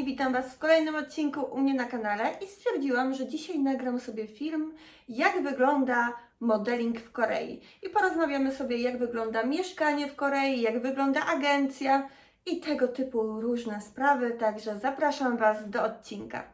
kochani, witam Was w kolejnym odcinku u mnie na kanale i stwierdziłam, że dzisiaj nagram sobie film, jak wygląda modeling w Korei. I porozmawiamy sobie, jak wygląda mieszkanie w Korei, jak wygląda agencja i tego typu różne sprawy, także zapraszam Was do odcinka.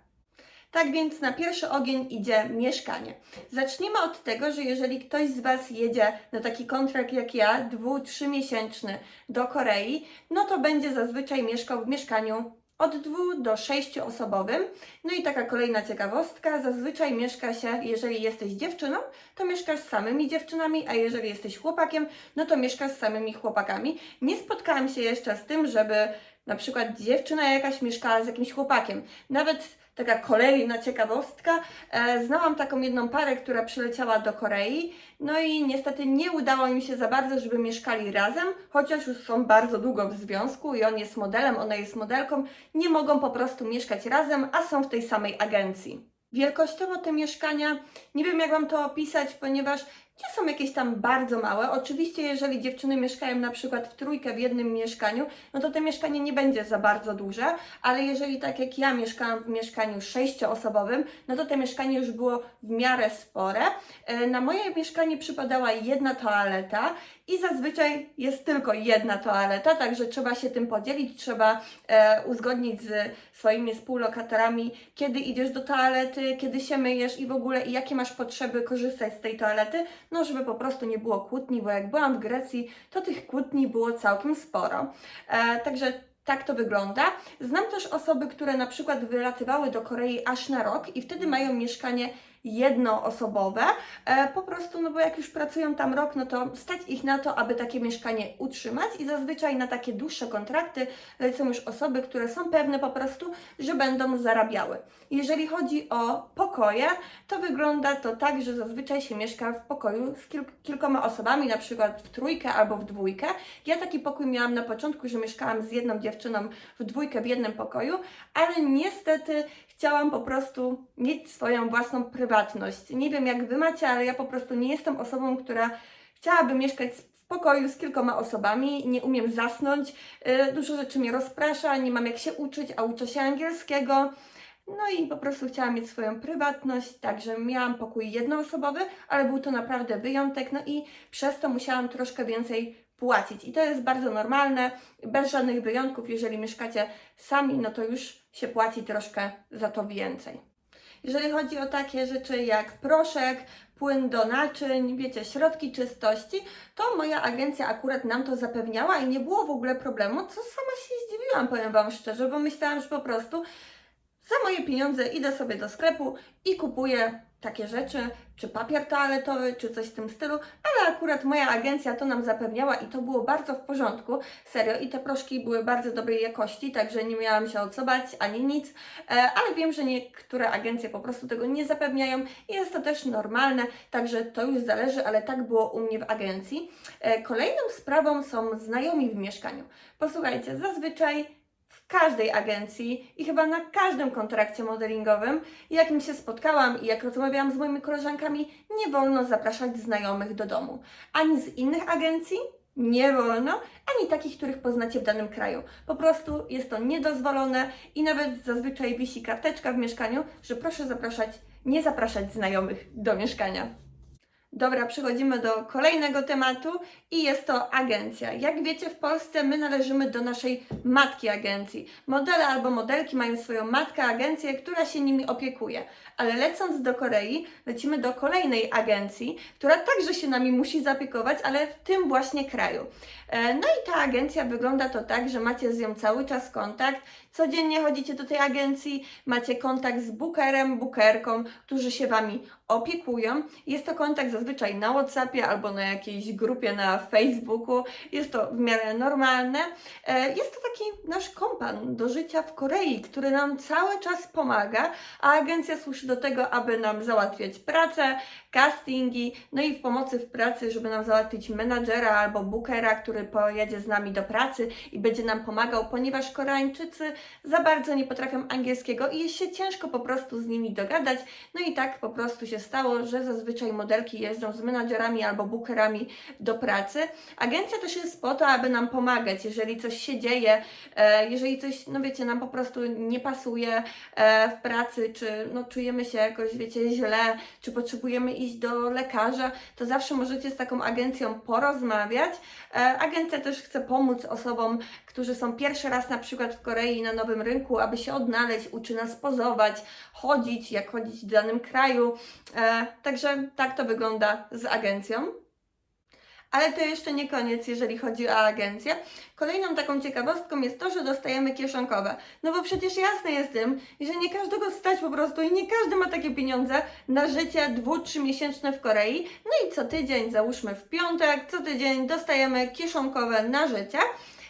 Tak więc na pierwszy ogień idzie mieszkanie. Zacznijmy od tego, że jeżeli ktoś z Was jedzie na taki kontrakt jak ja, dwu, trzymiesięczny do Korei, no to będzie zazwyczaj mieszkał w mieszkaniu od dwu do sześciu osobowym. No i taka kolejna ciekawostka, zazwyczaj mieszka się, jeżeli jesteś dziewczyną, to mieszkasz z samymi dziewczynami, a jeżeli jesteś chłopakiem, no to mieszkasz z samymi chłopakami. Nie spotkałam się jeszcze z tym, żeby na przykład dziewczyna jakaś mieszkała z jakimś chłopakiem. Nawet taka kolejna ciekawostka, e, znałam taką jedną parę, która przyleciała do Korei, no i niestety nie udało im się za bardzo, żeby mieszkali razem, chociaż już są bardzo długo w związku i on jest modelem, ona jest modelką, nie mogą po prostu mieszkać razem, a są w tej samej agencji. Wielkościowo te mieszkania, nie wiem jak Wam to opisać, ponieważ nie są jakieś tam bardzo małe. Oczywiście, jeżeli dziewczyny mieszkają na przykład w trójkę w jednym mieszkaniu, no to to mieszkanie nie będzie za bardzo duże, ale jeżeli tak jak ja mieszkałam w mieszkaniu sześcioosobowym, no to to mieszkanie już było w miarę spore. E, Na moje mieszkanie przypadała jedna toaleta i zazwyczaj jest tylko jedna toaleta, także trzeba się tym podzielić, trzeba e, uzgodnić z swoimi współlokatorami, kiedy idziesz do toalety, kiedy się myjesz i w ogóle i jakie masz potrzeby korzystać z tej toalety, no żeby po prostu nie było kłótni, bo jak byłam w Grecji, to tych kłótni było całkiem sporo. E, także tak to wygląda. Znam też osoby, które na przykład wylatywały do Korei aż na rok i wtedy mają mieszkanie jednoosobowe, e, po prostu, no bo jak już pracują tam rok, no to stać ich na to, aby takie mieszkanie utrzymać i zazwyczaj na takie dłuższe kontrakty lecą już osoby, które są pewne po prostu, że będą zarabiały. Jeżeli chodzi o pokoje, to wygląda to tak, że zazwyczaj się mieszka w pokoju z kil- kilkoma osobami, na przykład w trójkę albo w dwójkę. Ja taki pokój miałam na początku, że mieszkałam z jedną dziewczyną w dwójkę w jednym pokoju, ale niestety chciałam po prostu mieć swoją własną prywatność. Nie wiem jak Wy macie, ale ja po prostu nie jestem osobą, która chciałaby mieszkać w pokoju z kilkoma osobami, nie umiem zasnąć, yy, dużo rzeczy mnie rozprasza, nie mam jak się uczyć, a uczę się angielskiego. No i po prostu chciałam mieć swoją prywatność, także miałam pokój jednoosobowy, ale był to naprawdę wyjątek, no i przez to musiałam troszkę więcej płacić. I to jest bardzo normalne, bez żadnych wyjątków. Jeżeli mieszkacie sami, no to już się płaci troszkę za to więcej. Jeżeli chodzi o takie rzeczy jak proszek, płyn do naczyń, wiecie, środki czystości, to moja agencja akurat nam to zapewniała i nie było w ogóle problemu, co sama się zdziwiłam, powiem Wam szczerze, bo myślałam, że po prostu za moje pieniądze idę sobie do sklepu i kupuję takie rzeczy, czy papier toaletowy, czy coś w tym stylu, ale akurat moja agencja to nam zapewniała i to było bardzo w porządku, serio, i te proszki były bardzo dobrej jakości, także nie miałam się o co bać, ani nic, e, ale wiem, że niektóre agencje po prostu tego nie zapewniają i jest to też normalne, także to już zależy, ale tak było u mnie w agencji. E, Kolejną sprawą są znajomi w mieszkaniu. Posłuchajcie, zazwyczaj w każdej agencji i chyba na każdym kontrakcie modelingowym, jak mi się spotkałam i jak rozmawiałam z moimi koleżankami, nie wolno zapraszać znajomych do domu. Ani z innych agencji nie wolno, ani takich, których poznacie w danym kraju. Po prostu jest to niedozwolone i nawet zazwyczaj wisi karteczka w mieszkaniu, że proszę zapraszać, nie zapraszać znajomych do mieszkania. Dobra, przechodzimy do kolejnego tematu i jest to agencja. Jak wiecie, w Polsce my należymy do naszej matki agencji. Modele albo modelki mają swoją matkę agencję, która się nimi opiekuje. Ale lecąc do Korei, lecimy do kolejnej agencji, która także się nami musi zaopiekować, ale w tym właśnie kraju. E, No i ta agencja wygląda to tak, że macie z nią cały czas kontakt. Codziennie chodzicie do tej agencji, macie kontakt z bookerem, bookerką, którzy się Wami opiekują. Jest to kontakt zazwyczaj na WhatsAppie albo na jakiejś grupie na Facebooku. Jest to w miarę normalne. E, Jest to taki nasz kompan do życia w Korei, który nam cały czas pomaga, a agencja służy do tego, aby nam załatwiać pracę, castingi, no i w pomocy w pracy, żeby nam załatwić menadżera albo bookera, który pojedzie z nami do pracy i będzie nam pomagał, ponieważ Koreańczycy za bardzo nie potrafią angielskiego i jest się ciężko po prostu z nimi dogadać. No i tak po prostu się stało, że zazwyczaj modelki jeżdżą z menadżerami albo bookerami do pracy. Agencja też jest po to, aby nam pomagać, jeżeli coś się dzieje, e, jeżeli coś, no wiecie, nam po prostu nie pasuje e, w pracy, czy no czujemy się jakoś, wiecie, źle, czy potrzebujemy iść do lekarza, to zawsze możecie z taką agencją porozmawiać. E, agencja też chce pomóc osobom, którzy są pierwszy raz na przykład w Korei na nowym rynku, aby się odnaleźć, uczy nas pozować, chodzić, jak chodzić w danym kraju. E, także tak to wygląda z agencją. Ale to jeszcze nie koniec, jeżeli chodzi o agencję. Kolejną taką ciekawostką jest to, że dostajemy kieszonkowe. No bo przecież jasne jest tym, że nie każdego stać po prostu i nie każdy ma takie pieniądze na życie dwu, trzy miesięczne w Korei. No i co tydzień, załóżmy w piątek, co tydzień dostajemy kieszonkowe na życie.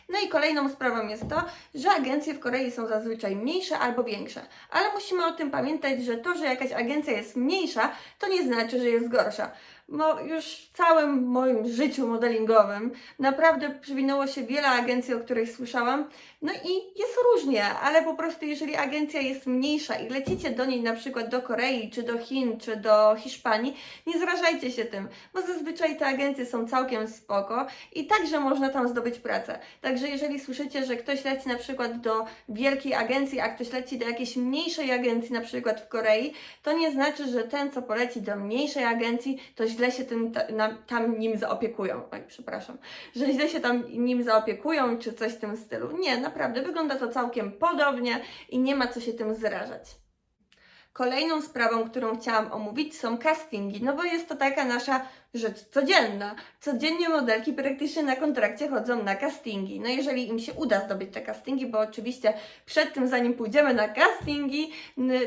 No i kolejną sprawą jest to, że agencje w Korei są zazwyczaj mniejsze albo większe. Ale musimy o tym pamiętać, że to, że jakaś agencja jest mniejsza, to nie znaczy, że jest gorsza. Bo już w całym moim życiu modelingowym naprawdę przywinęło się wiele agencji, o których słyszałam. No i jest różnie, ale po prostu jeżeli agencja jest mniejsza i lecicie do niej na przykład do Korei, czy do Chin, czy do Hiszpanii, nie zrażajcie się tym, bo zazwyczaj te agencje są całkiem spoko i także można tam zdobyć pracę. Także jeżeli słyszycie, że ktoś leci na przykład do wielkiej agencji, a ktoś leci do jakiejś mniejszej agencji, na przykład w Korei, to nie znaczy, że ten, co poleci do mniejszej agencji, to źle się tym tam nim zaopiekują. Oj, przepraszam. Że źle się tam nim zaopiekują, czy coś w tym stylu. Nie, naprawdę wygląda to całkiem podobnie i nie ma co się tym zrażać. Kolejną sprawą, którą chciałam omówić, są castingi, no bo jest to taka nasza rzecz codzienna. Codziennie modelki praktycznie na kontrakcie chodzą na castingi. No jeżeli im się uda zdobyć te castingi, bo oczywiście przed tym, zanim pójdziemy na castingi,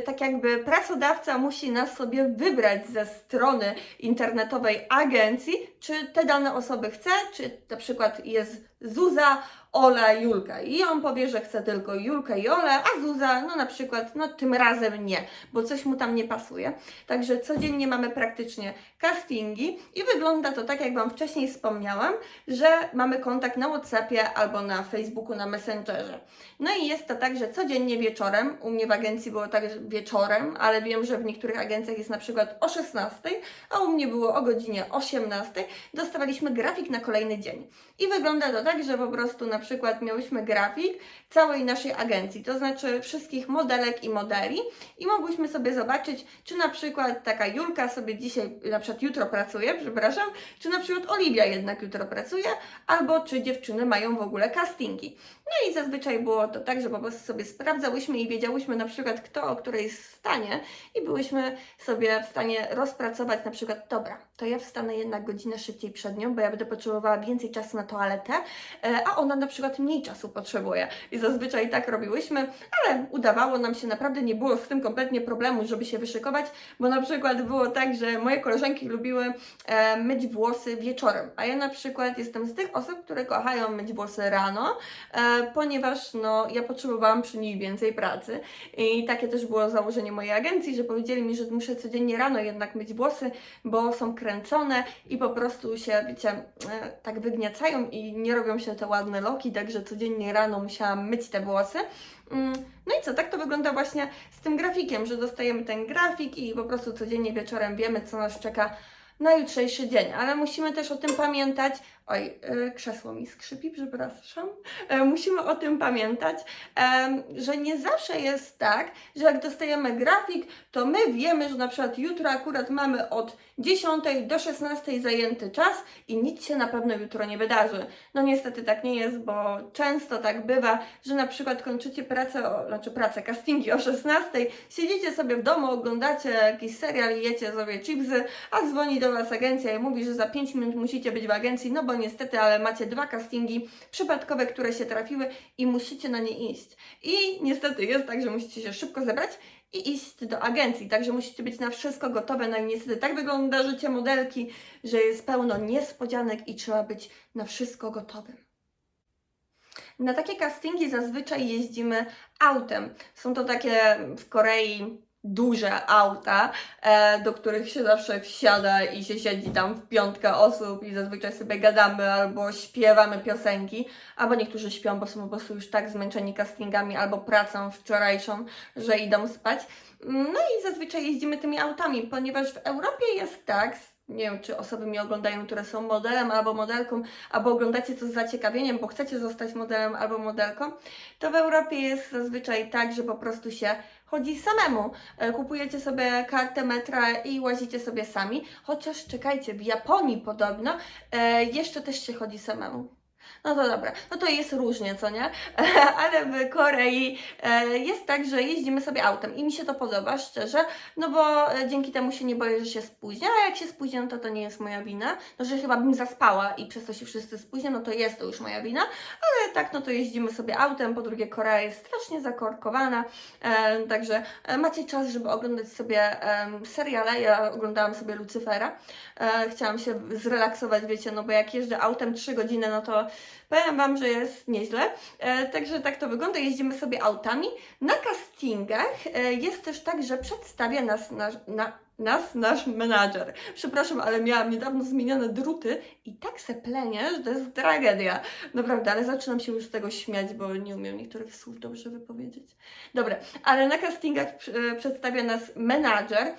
tak jakby pracodawca musi nas sobie wybrać ze strony internetowej agencji, czy te dane osoby chce, czy na przykład jest Zuza, Ola, Julka. I on powie, że chce tylko Julkę i Olę, a Zuza, no na przykład, no tym razem nie, bo coś mu tam nie pasuje. Także codziennie mamy praktycznie castingi i wygląda to tak, jak Wam wcześniej wspomniałam, że mamy kontakt na WhatsAppie albo na Facebooku, na Messengerze. No i jest to tak, że codziennie wieczorem, u mnie w agencji było tak wieczorem, ale wiem, że w niektórych agencjach jest na przykład o 16, a u mnie było o godzinie 18, dostawaliśmy grafik na kolejny dzień. I wygląda to tak, że po prostu na przykład miałyśmy grafik całej naszej agencji, to znaczy wszystkich modelek i modeli i mogłyśmy sobie zobaczyć, czy na przykład taka Julka sobie dzisiaj, na przykład jutro pracuje, przepraszam, czy na przykład Oliwia jednak jutro pracuje, albo czy dziewczyny mają w ogóle castingi. No i zazwyczaj było to tak, że po prostu sobie sprawdzałyśmy i wiedziałyśmy na przykład kto o której jest w stanie i byłyśmy sobie w stanie rozpracować na przykład, dobra, to ja wstanę jednak godzinę szybciej przed nią, bo ja będę potrzebowała więcej czasu na toaletę, e, a ona na przykład mniej czasu potrzebuje. I zazwyczaj tak robiłyśmy, ale udawało nam się, naprawdę nie było z tym kompletnie problemu, żeby się wyszykować, bo na przykład było tak, że moje koleżanki lubiły e, myć włosy wieczorem, a ja na przykład jestem z tych osób, które kochają myć włosy rano, e, ponieważ no, ja potrzebowałam przy nich więcej pracy i takie też było założenie mojej agencji, że powiedzieli mi, że muszę codziennie rano jednak myć włosy, bo są kręcone i po prostu się, wiecie, e, tak wygniacają i nie robią się te ładne loki, także codziennie rano musiałam myć te włosy. Mm, No i co, tak to wygląda właśnie z tym grafikiem, że dostajemy ten grafik i po prostu codziennie wieczorem wiemy, co nas czeka na jutrzejszy dzień, ale musimy też o tym pamiętać. Oj, yy, krzesło mi skrzypi, przepraszam. E, musimy o tym pamiętać, em, że nie zawsze jest tak, że jak dostajemy grafik, to my wiemy, że na przykład jutro akurat mamy od 10 do 16 zajęty czas i nic się na pewno jutro nie wydarzy. No niestety tak nie jest, bo często tak bywa, że na przykład kończycie pracę, o, znaczy pracę, castingi o 16, siedzicie sobie w domu, oglądacie jakiś serial jecie sobie chipsy, a dzwoni do Was agencja i mówi, że za 5 minut musicie być w agencji, no bo niestety, ale macie dwa castingi przypadkowe, które się trafiły i musicie na nie iść. I niestety jest tak, że musicie się szybko zebrać i iść do agencji, także musicie być na wszystko gotowe. No i niestety tak wygląda życie modelki, że jest pełno niespodzianek i trzeba być na wszystko gotowym. Na takie castingi zazwyczaj jeździmy autem. Są to takie w Korei duże auta, e, do których się zawsze wsiada i się siedzi tam w piątkę osób i zazwyczaj sobie gadamy albo śpiewamy piosenki, albo niektórzy śpią, bo są po prostu już tak zmęczeni castingami albo pracą wczorajszą, że idą spać. No i zazwyczaj jeździmy tymi autami, ponieważ w Europie jest tak, nie wiem, czy osoby mnie oglądają, które są modelem albo modelką, albo oglądacie to z zaciekawieniem, bo chcecie zostać modelem albo modelką, to w Europie jest zazwyczaj tak, że po prostu się chodzi samemu. E, Kupujecie sobie kartę metra i łazicie sobie sami. Chociaż czekajcie, w Japonii podobno e, jeszcze też się chodzi samemu. No to dobra, no to jest różnie, co nie? Ale w Korei e, jest tak, że jeździmy sobie autem i mi się to podoba, szczerze, no bo e, dzięki temu się nie boję, że się spóźnię, a jak się spóźnię, no to to nie jest moja wina. No, że chyba bym zaspała i przez to się wszyscy spóźnią, no to jest to już moja wina, ale tak, no to jeździmy sobie autem, po drugie Korea jest strasznie zakorkowana, e, także macie czas, żeby oglądać sobie seriale, ja oglądałam sobie Lucyfera, chciałam się zrelaksować, wiecie, no bo jak jeżdżę autem 3 godziny, no to powiem Wam, że jest nieźle. E, także tak to wygląda, jeździmy sobie autami. Na castingach e, jest też tak, że przedstawia nas nasz, na, nas nasz menadżer. Przepraszam, ale miałam niedawno zmienione druty i tak se plenię, że to jest tragedia. Naprawdę, ale zaczynam się już z tego śmiać, bo nie umiem niektórych słów dobrze wypowiedzieć. Dobra, ale na castingach e, przedstawia nas menadżer,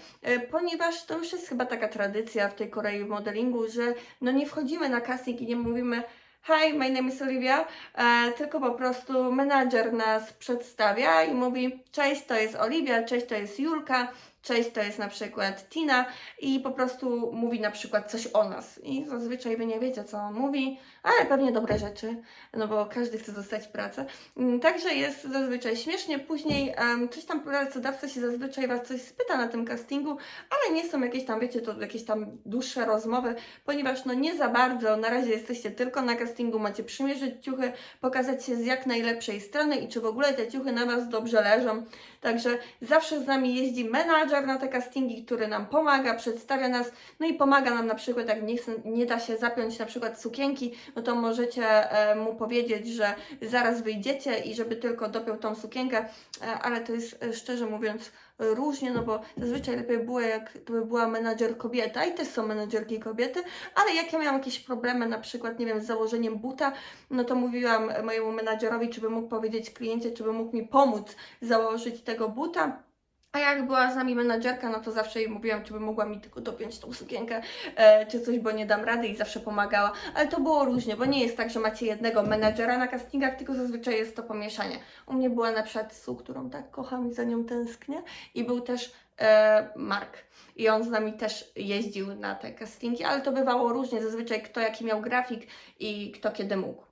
ponieważ to już jest chyba taka tradycja w tej Korei w modelingu, że no nie wchodzimy na casting i nie mówimy Hi, my name is Olivia, e, tylko po prostu menadżer nas przedstawia i mówi cześć, to jest Olivia, cześć, to jest Julka, cześć, to jest na przykład Tina i po prostu mówi na przykład coś o nas. I zazwyczaj wy nie wiecie, co on mówi, ale pewnie dobre rzeczy, no bo każdy chce dostać pracę. Mm, Także jest zazwyczaj śmiesznie. Później em, coś tam pracodawca się zazwyczaj was coś spyta na tym castingu, ale nie są jakieś tam, wiecie, to jakieś tam dłuższe rozmowy, ponieważ no nie za bardzo, na razie jesteście tylko na castingu, macie przymierzyć ciuchy, pokazać się z jak najlepszej strony i czy w ogóle te ciuchy na Was dobrze leżą. Także zawsze z nami jeździ menadżer na te castingi, który nam pomaga, przedstawia nas, no i pomaga nam na przykład, jak nie, chce, nie da się zapiąć na przykład sukienki, no to możecie e, mu powiedzieć, że zaraz wyjdziecie i żeby tylko dopiął tą sukienkę, e, ale to jest e, szczerze mówiąc różnie, no bo zazwyczaj lepiej było, jak to by była menadżer kobieta i też są menadżerki kobiety, ale jak ja miałam jakieś problemy, na przykład, nie wiem, z założeniem buta, no to mówiłam mojemu menadżerowi, czy by mógł powiedzieć kliencie, czy by mógł mi pomóc założyć tego buta. A jak była z nami menadżerka, no to zawsze jej mówiłam, czy by mogła mi tylko dopiąć tą sukienkę, e, czy coś, bo nie dam rady i zawsze pomagała. Ale to było różnie, bo nie jest tak, że macie jednego menadżera na castingach, tylko zazwyczaj jest to pomieszanie. U mnie była na przykład Su, którą tak kocham i za nią tęsknię, i był też e, Mark. I on z nami też jeździł na te castingi, ale to bywało różnie, zazwyczaj kto jaki miał grafik i kto kiedy mógł.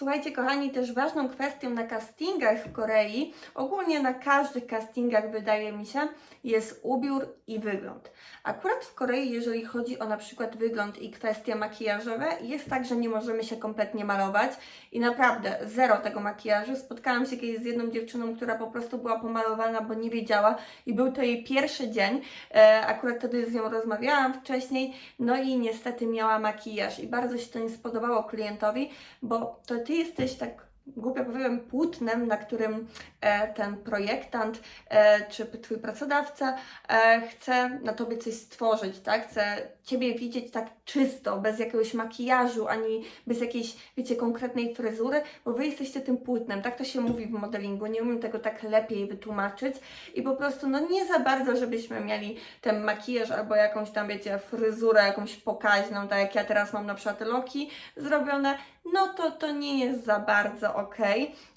Słuchajcie, kochani, też ważną kwestią na castingach w Korei, ogólnie na każdych castingach wydaje mi się, jest ubiór i wygląd. Akurat w Korei, jeżeli chodzi o na przykład wygląd i kwestie makijażowe, jest tak, że nie możemy się kompletnie malować i naprawdę zero tego makijażu. Spotkałam się kiedyś z jedną dziewczyną, która po prostu była pomalowana, bo nie wiedziała i był to jej pierwszy dzień. E, akurat wtedy z nią rozmawiałam wcześniej, no i niestety miała makijaż i bardzo się to nie spodobało klientowi, bo to ty jesteś tak głupio powiem, płótnem, na którym e, ten projektant e, czy twój pracodawca e, chce na tobie coś stworzyć, tak? Chce ciebie widzieć tak czysto, bez jakiegoś makijażu, ani bez jakiejś, wiecie, konkretnej fryzury, bo wy jesteście tym płótnem, tak to się mówi w modelingu, nie umiem tego tak lepiej wytłumaczyć. I po prostu, no nie za bardzo, żebyśmy mieli ten makijaż albo jakąś tam, wiecie, fryzurę jakąś pokaźną, tak jak ja teraz mam na przykład loki zrobione, no to to nie jest za bardzo ok.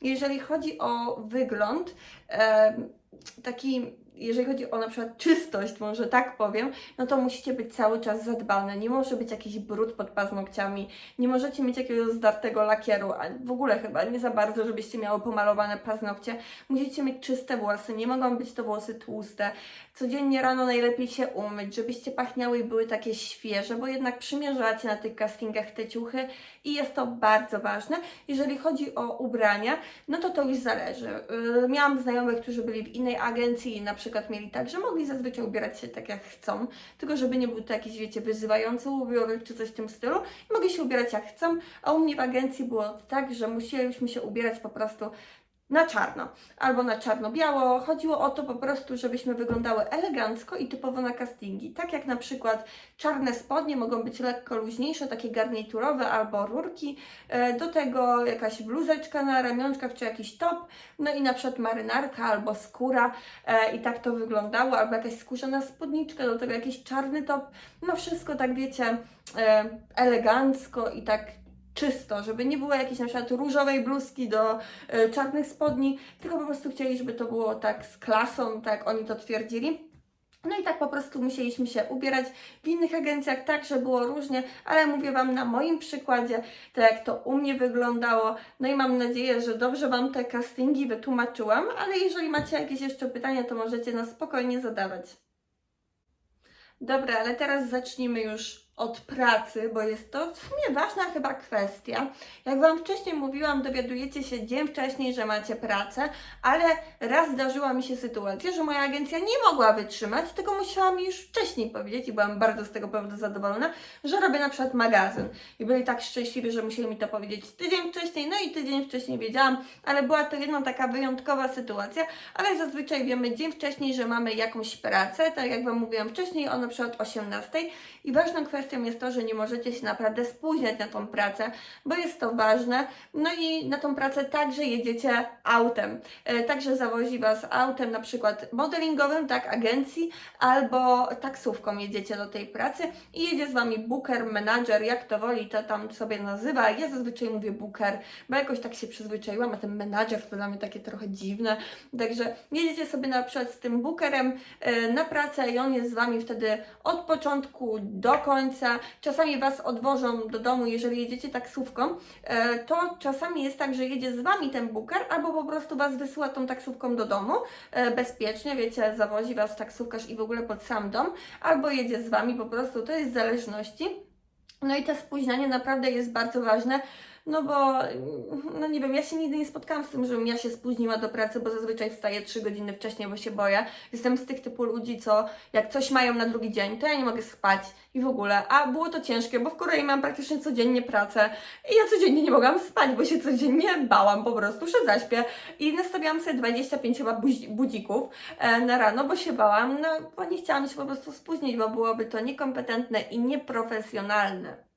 Jeżeli chodzi o wygląd, taki, jeżeli chodzi o na przykład czystość, może tak powiem, no to musicie być cały czas zadbane. Nie może być jakiś brud pod paznokciami, nie możecie mieć jakiegoś zdartego lakieru, a w ogóle chyba nie za bardzo, żebyście miały pomalowane paznokcie. Musicie mieć czyste włosy, nie mogą być to włosy tłuste. Codziennie rano najlepiej się umyć, żebyście pachniały i były takie świeże, bo jednak przymierzacie na tych castingach te ciuchy i jest to bardzo ważne. Jeżeli chodzi o ubrania, no to to już zależy. Yy, Miałam znajomych, którzy byli w innej agencji na przykład mieli tak, że mogli zazwyczaj ubierać się tak jak chcą, tylko żeby nie był to jakiś, wiecie, wyzywający ubiór czy coś w tym stylu. Mogli się ubierać jak chcą, a u mnie w agencji było tak, że musieliśmy się ubierać po prostu na czarno albo na czarno-biało. Chodziło o to po prostu, żebyśmy wyglądały elegancko i typowo na castingi. Tak jak na przykład czarne spodnie mogą być lekko luźniejsze, takie garniturowe albo rurki. E, Do tego jakaś bluzeczka na ramionczkach czy jakiś top. No i na przykład marynarka albo skóra e, i tak to wyglądało, albo jakaś skórzana spódniczka, do tego jakiś czarny top. No wszystko tak wiecie, e, elegancko i tak czysto, żeby nie było jakiejś na przykład różowej bluzki do e, czarnych spodni, tylko po prostu chcieli, żeby to było tak z klasą, tak oni to twierdzili. No i tak po prostu musieliśmy się ubierać. W innych agencjach także było różnie, ale mówię Wam na moim przykładzie, tak jak to u mnie wyglądało. No i mam nadzieję, że dobrze Wam te castingi wytłumaczyłam, ale jeżeli macie jakieś jeszcze pytania, to możecie nas spokojnie zadawać. Dobra, ale teraz zacznijmy już od pracy, bo jest to w sumie ważna chyba kwestia. Jak Wam wcześniej mówiłam, dowiadujecie się dzień wcześniej, że macie pracę, ale raz zdarzyła mi się sytuacja, że moja agencja nie mogła wytrzymać, tylko musiała mi już wcześniej powiedzieć i byłam bardzo z tego powodu zadowolona, że robię na przykład magazyn. I byli tak szczęśliwi, że musieli mi to powiedzieć tydzień wcześniej, no i tydzień wcześniej wiedziałam, ale była to jedna taka wyjątkowa sytuacja, ale zazwyczaj wiemy dzień wcześniej, że mamy jakąś pracę, tak jak Wam mówiłam wcześniej, o na przykład 18 i ważną kwestią jest to, że nie możecie się naprawdę spóźniać na tą pracę, bo jest to ważne. No i na tą pracę także jedziecie autem. E, Także zawozi Was autem na przykład modelingowym, tak, agencji, albo taksówką jedziecie do tej pracy i jedzie z Wami booker, menadżer, jak to woli, to tam sobie nazywa. Ja zazwyczaj mówię booker, bo jakoś tak się przyzwyczaiłam, a ten menadżer to dla mnie takie trochę dziwne. Także jedziecie sobie na przykład z tym bookerem e, na pracę i on jest z Wami wtedy od początku do końca. Czasami Was odwożą do domu, jeżeli jedziecie taksówką, e, to czasami jest tak, że jedzie z Wami ten booker, albo po prostu Was wysyła tą taksówką do domu e, bezpiecznie, wiecie, zawozi Was taksówkarz i w ogóle pod sam dom, albo jedzie z Wami po prostu, to jest w zależności. No i to spóźnianie naprawdę jest bardzo ważne, no bo, no nie wiem, ja się nigdy nie spotkałam z tym, żebym ja się spóźniła do pracy, bo zazwyczaj wstaję 3 godziny wcześniej, bo się boję. Jestem z tych typu ludzi, co jak coś mają na drugi dzień, to ja nie mogę spać i w ogóle. A było to ciężkie, bo w Korei mam praktycznie codziennie pracę i ja codziennie nie mogłam spać, bo się codziennie bałam po prostu, że zaśpię. I nastawiałam sobie 25 chyba budzi- budzików e, na rano, bo się bałam, no bo nie chciałam się po prostu spóźnić, bo byłoby to niekompetentne i nieprofesjonalne.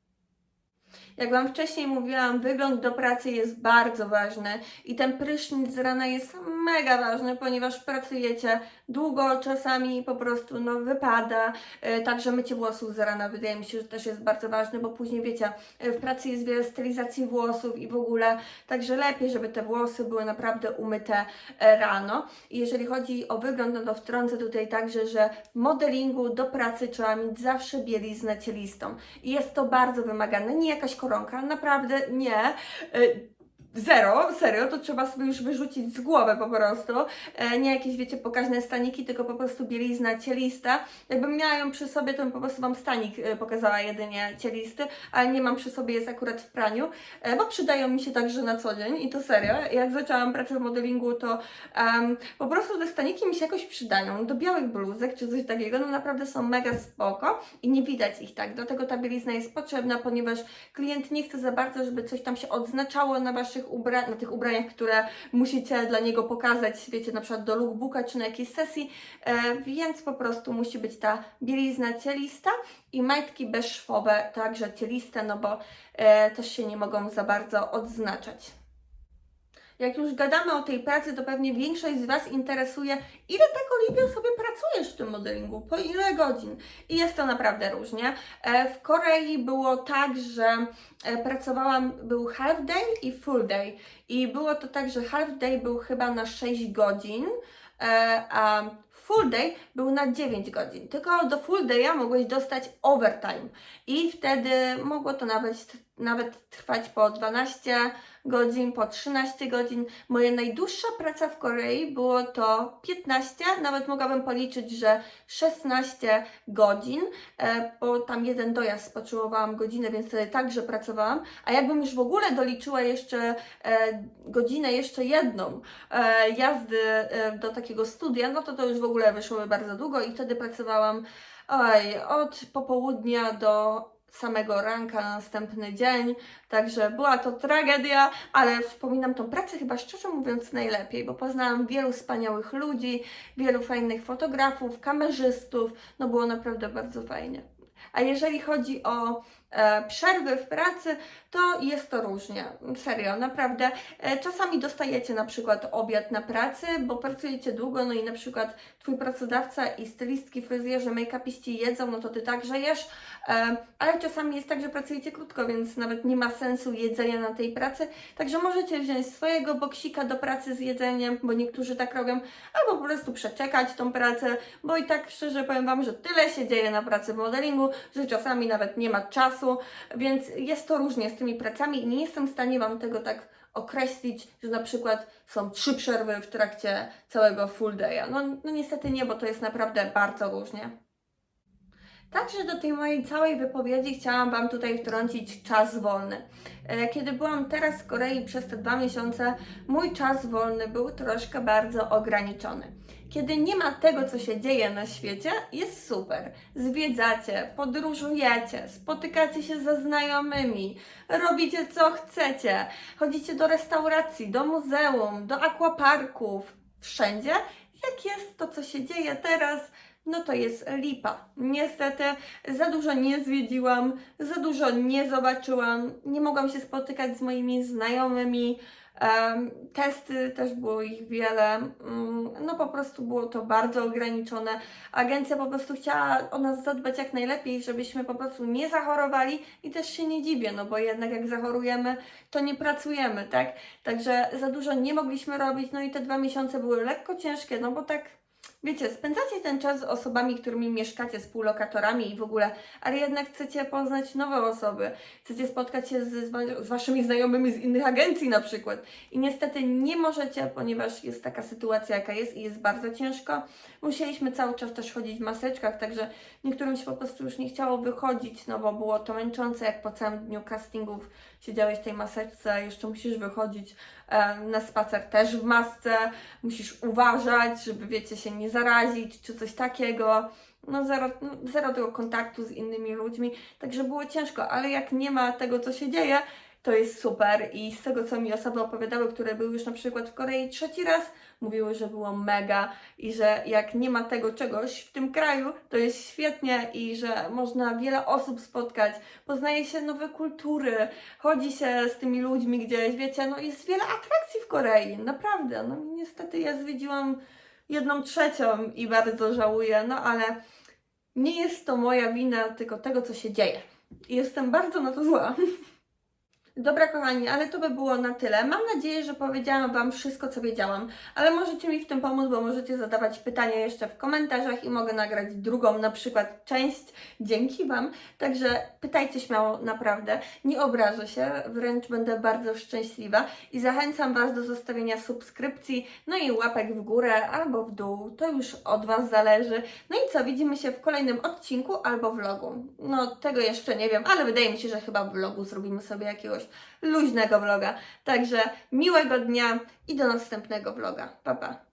Jak Wam wcześniej mówiłam, wygląd do pracy jest bardzo ważny i ten prysznic z rana jest mega ważny, ponieważ pracujecie długo, czasami po prostu no, wypada. E, Także mycie włosów z rana wydaje mi się, że też jest bardzo ważne, bo później wiecie, e, w pracy jest wiele stylizacji włosów i w ogóle, także lepiej, żeby te włosy były naprawdę umyte e, rano. I jeżeli chodzi o wygląd, no to wtrącę tutaj także, że w modelingu do pracy trzeba mieć zawsze bieliznę cielistą. I jest to bardzo wymagane, nie jakaś koronka, naprawdę nie. Zero, serio, to trzeba sobie już wyrzucić z głowy po prostu. E, nie jakieś, wiecie, pokaźne staniki, tylko po prostu bielizna cielista. Jakbym miała ją przy sobie, to bym po prostu Wam stanik e, pokazała jedynie cielisty, ale nie mam przy sobie, jest akurat w praniu, e, bo przydają mi się także na co dzień i to serio. Jak zaczęłam pracę w modelingu, to em, po prostu te staniki mi się jakoś przydają. Do białych bluzek czy coś takiego, no naprawdę są mega spoko i nie widać ich tak. Do tego ta bielizna jest potrzebna, ponieważ klient nie chce za bardzo, żeby coś tam się odznaczało na Waszych ubra- na tych ubraniach, które musicie dla niego pokazać, wiecie, na przykład do lookbooka czy na jakiejś sesji, e, więc po prostu musi być ta bielizna cielista i majtki bezszwowe także cieliste, no bo e, też się nie mogą za bardzo odznaczać. Jak już gadamy o tej pracy, to pewnie większość z Was interesuje, ile tak Oliwia sobie pracujesz w tym modelingu, po ile godzin. I jest to naprawdę różnie. E, W Korei było tak, że e, pracowałam, był half day i full day. I było to tak, że half day był chyba na 6 godzin, e, a full day był na 9 godzin. Tylko do full day'a mogłeś dostać overtime. I wtedy mogło to nawet, nawet trwać po 12 godzin, po 13 godzin. Moja najdłuższa praca w Korei było to 15, nawet mogłabym policzyć, że 16 godzin, e, bo tam jeden dojazd potrzebowałam godzinę, więc wtedy także pracowałam. A jakbym już w ogóle doliczyła jeszcze e, godzinę, jeszcze jedną e, jazdy do takiego studia, no to to już w ogóle wyszłoby bardzo długo i wtedy pracowałam oj, od popołudnia do samego ranka na następny dzień, także była to tragedia, ale wspominam tą pracę chyba szczerze mówiąc najlepiej, bo poznałam wielu wspaniałych ludzi, wielu fajnych fotografów, kamerzystów, no było naprawdę bardzo fajnie. A jeżeli chodzi o przerwy w pracy, to jest to różnie. Serio, naprawdę. E, czasami dostajecie na przykład obiad na pracy, bo pracujecie długo, no i na przykład Twój pracodawca i stylistki, fryzjerzy, make-upiści jedzą, no to Ty także jesz. E, ale czasami jest tak, że pracujecie krótko, więc nawet nie ma sensu jedzenia na tej pracy. Także możecie wziąć swojego boksika do pracy z jedzeniem, bo niektórzy tak robią, albo po prostu przeczekać tą pracę, bo i tak szczerze powiem Wam, że tyle się dzieje na pracy w modelingu, że czasami nawet nie ma czasu, więc jest to różnie z tymi pracami i nie jestem w stanie Wam tego tak określić, że na przykład są trzy przerwy w trakcie całego full day'a. No, no niestety nie, bo to jest naprawdę bardzo różnie. Także do tej mojej całej wypowiedzi chciałam Wam tutaj wtrącić czas wolny. E, Kiedy byłam teraz w Korei przez te dwa miesiące, mój czas wolny był troszkę bardzo ograniczony. Kiedy nie ma tego, co się dzieje na świecie, jest super. Zwiedzacie, podróżujecie, spotykacie się ze znajomymi, robicie co chcecie, chodzicie do restauracji, do muzeum, do aquaparków, wszędzie. Jak jest to, co się dzieje teraz, no to jest lipa. Niestety za dużo nie zwiedziłam, za dużo nie zobaczyłam, nie mogłam się spotykać z moimi znajomymi. Em, testy też było ich wiele, Mm, no po prostu było to bardzo ograniczone. Agencja po prostu chciała o nas zadbać jak najlepiej, żebyśmy po prostu nie zachorowali i też się nie dziwię, no bo jednak jak zachorujemy, to nie pracujemy, tak? Także za dużo nie mogliśmy robić, no i te dwa miesiące były lekko ciężkie, no bo tak Wiecie, spędzacie ten czas z osobami, którymi mieszkacie, współlokatorami i w ogóle, ale jednak chcecie poznać nowe osoby, chcecie spotkać się z, z, wa- z waszymi znajomymi z innych agencji na przykład. I niestety nie możecie, ponieważ jest taka sytuacja, jaka jest i jest bardzo ciężko. Musieliśmy cały czas też chodzić w maseczkach, także niektórym się po prostu już nie chciało wychodzić, no bo było to męczące, jak po całym dniu castingów siedziałeś w tej maseczce, jeszcze musisz wychodzić e, na spacer też w masce, musisz uważać, żeby wiecie, się nie zarazić czy coś takiego. No zero, no zero tego kontaktu z innymi ludźmi, także było ciężko, ale jak nie ma tego, co się dzieje, to jest super i z tego, co mi osoby opowiadały, które były już na przykład w Korei trzeci raz, mówiły, że było mega i że jak nie ma tego czegoś w tym kraju, to jest świetnie i że można wiele osób spotkać, poznaje się nowe kultury, chodzi się z tymi ludźmi gdzieś, wiecie, no jest wiele atrakcji w Korei, naprawdę. No niestety ja zwiedziłam jedną trzecią i bardzo żałuję, no ale nie jest to moja wina, tylko tego, co się dzieje. I jestem bardzo na to zła. Dobra, kochani, ale to by było na tyle. Mam nadzieję, że powiedziałam Wam wszystko, co wiedziałam, ale możecie mi w tym pomóc, bo możecie zadawać pytania jeszcze w komentarzach i mogę nagrać drugą, na przykład część dzięki Wam. Także pytajcie śmiało, naprawdę. Nie obrażę się, wręcz będę bardzo szczęśliwa i zachęcam Was do zostawienia subskrypcji, no i łapek w górę albo w dół. To już od Was zależy. No i co, widzimy się w kolejnym odcinku albo vlogu. No, tego jeszcze nie wiem, ale wydaje mi się, że chyba w vlogu zrobimy sobie jakiegoś luźnego vloga. Także miłego dnia i do następnego vloga. Pa, pa.